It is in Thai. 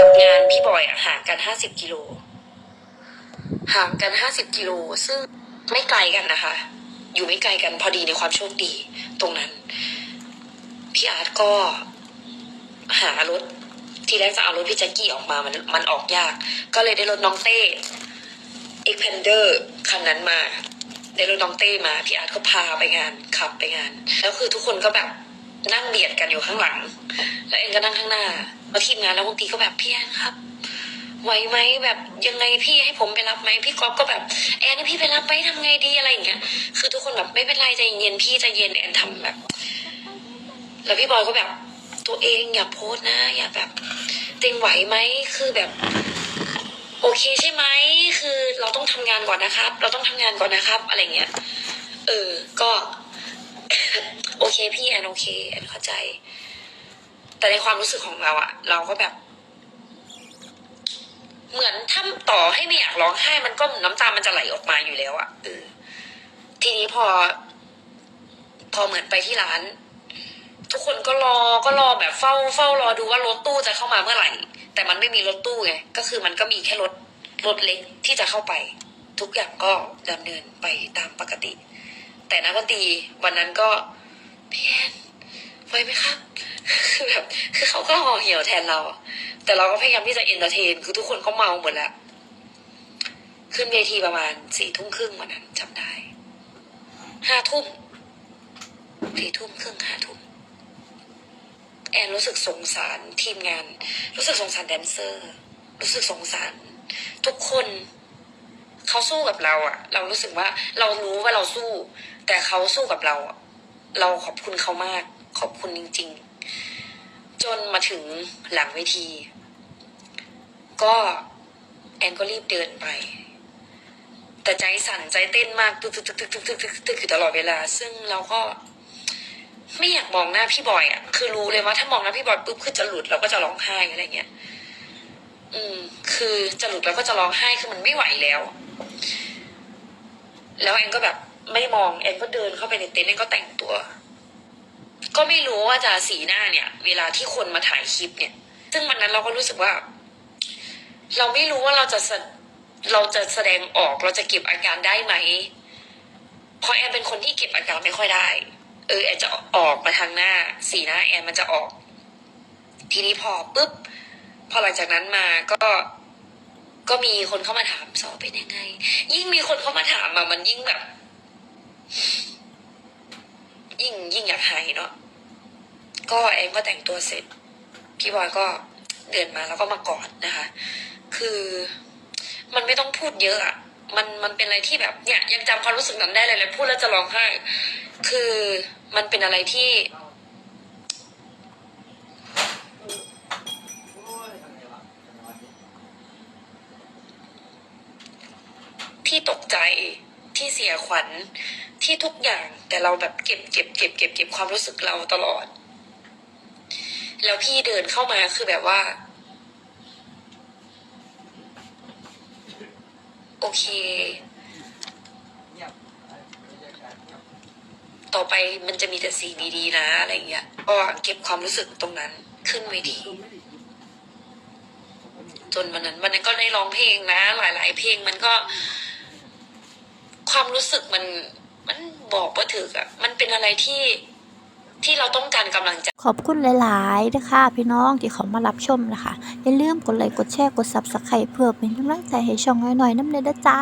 กับงานพี่บอยอะห่างกันห้าสิบกิโล ห่างกันห้าสิบกิโล ซึ่งไม่ไกลกันนะคะ อยู่ไม่ไกลกันพอดีในความโชคดี ตรงนั้น พี่อาร์ตก็หารถ ทีแรกจะเอารถพี่แจ็คกี้ออกมา มันมันออกยาก ก็เลยได้รถน้องเต้เอ็กเพนเดอร์คันนั้นมา ได้รถน้องเต้มา พี่อาร์ตก็พาไปงานขับไปงาน แล้วคือทุกคนก็แบบ นั่งเบียดกันอยู่ข้างหลัง แล้วเอ็นก็นั่งข้างหน้า แล้วทีมงานแล้วบางทีก็แบบพี่แอนครับไหวไหมแบบยังไงพี่ให้ผมไปรับไหมพี่ก๊อฟก็แบบแอนให้พี่ไปรับไหมทำไงดีอะไรอย่างเงี้ยคือทุกคนแบบไม่เป็นไรใจเย็นพี่ใจเย็นแอนทำแบบ แล้วพี่บอยก็แบบ ตัวเองอย่าโพสนะ อย่าแบบเต็งไหวไหมคือแบบ โอเคใช่ไหมคือเราต้องทำงานก่อนนะครับ เราต้องทำงานก่อนนะครับ อะไรเงี้ยเออก็ เคพี่แอนโอเคแอนเข้าใจ แต่ในความรู้สึกของเราอะเราก็แบบ เหมือนถ้าต่อให้ไม่อยากร้องไห้มันก็น้ำตามันจะไหลออกมาอยู่แล้วอะเออทีนี้พอ พอเหมือนไปที่ร้าน ทุกคนก็รอก็รอแบบเฝ้าเฝ้ารอดูว่ารถตู้จะเข้ามาเมื่อไหร่ แต่มันไม่มีรถตู้ไงก็คือมันก็มีแค่รถรถเล็กที่จะเข้าไป ทุกอย่างก็ดำเนินไปตามปกติ แต่นักดนตรีวันนั้นก็ พี่แอนไหวไหมครับคือแบบคือเขาก็ห่อเหี่ยวแทนเรา แต่เราก็พยายามที่จะเอนเตอร์เทน คือทุกคนก็เมาหมดแล้ว ขึ้นเวทีประมาณสี่ทุ่มครึ่งวันนั้นจำได้ห้าทุ่มสี่ทุ่มครึ่งห้าทุ่มแอนรู้สึกสงสารทีมงาน รู้สึกสงสารแดนเซอร์ รู้สึกสงสาร ทุกคนเขาสู้กับเราอะเรารู้สึกว่าเรารู้ว่าเราสู้ แต่เขาสู้กับเราอะ เราขอบคุณเขามาก ขอบคุณจริง ๆ จนมาถึงหลังเวที ก็แอนก็รีบเดินไป แต่ใจสั่นใจเต้นมากตึกตึกตึกตึกตึกตึกตึกตึกอยู่ตลอดเวลา ซึ่งเราก็ ไม่อยากมองหน้าพี่บอยอะ คือรู้เลยว่าถ้ามองหน้าพี่บอยปุ๊บคือจะหลุดเราก็จะร้องไห้อะไรเงี้ยอืม คือจะหลุดแล้วก็จะร้องไห้คือมันไม่ไหวแล้ว แล้วแอนก็แบบ ไม่มองแอนก็เดินเข้าไปในเต็นท์แอนก็แต่งตัว ก็ไม่รู้ว่าจะสีหน้าเนี่ย เวลาที่คนมาถ่ายคลิปเนี่ย ซึ่งวันนั้นเราก็รู้สึกว่า เราไม่รู้ว่าเราจะแสเราจะแสดงออกเราจะเก็บอาการได้ไหมเพราะแอนเป็นคนที่เก็บอาการไม่ค่อยได้ เออแอนจะออกมาทางหน้า สีหน้าแอนมันจะออก ทีนี้พอปุ๊บพอหลังจากนั้นมาก็ก็มีคนเข้ามาถามสอบเป็นยังไง ยิ่งมีคนเข้ามาถามอะมันยิ่งแบบ ยิ่งยิ่งอยากหายเนาะก็แอนก็แต่งตัวเสร็จ พี่บอยก็เดินมาแล้วก็มากอดนะคะ คือมันไม่ต้องพูดเยอะอะมันมันเป็นอะไรที่แบบเนี่ยยังจำความรู้สึกนั้นได้เลยเลยพูดแล้วจะร้องไห้ คือมันเป็นอะไรที่ ที่ตกใจ ที่เสียขวัญที่ทุกอย่างแต่เราแบบเก็บเก็บเก็บเก็บเก็บความรู้สึกเราตลอด แล้วพี่เดินเข้ามาคือแบบว่า โอเค ต่อไปมันจะมีแต่สิ่งดีๆนะอะไรเงี้ยก็เก็บความรู้สึกตรงนั้นขึ้นเวทีจนวันนั้นวันนั้นก็ได้ร้องเพลงนะ หลาย ๆ เพลงมันก็ ความรู้สึกมันมันบอกว่าถึกอะมันเป็นอะไรที่ที่เราต้องการกำลังใจ ขอบคุณหลายๆนะคะ พี่น้องที่เขามารับชมนะคะ อย่าลืมกดไลค์กดแชร์กด Subscribe เพื่อเป็นกำลังใจให้ช่องน้อยๆน้ำเนยเด้อจ้า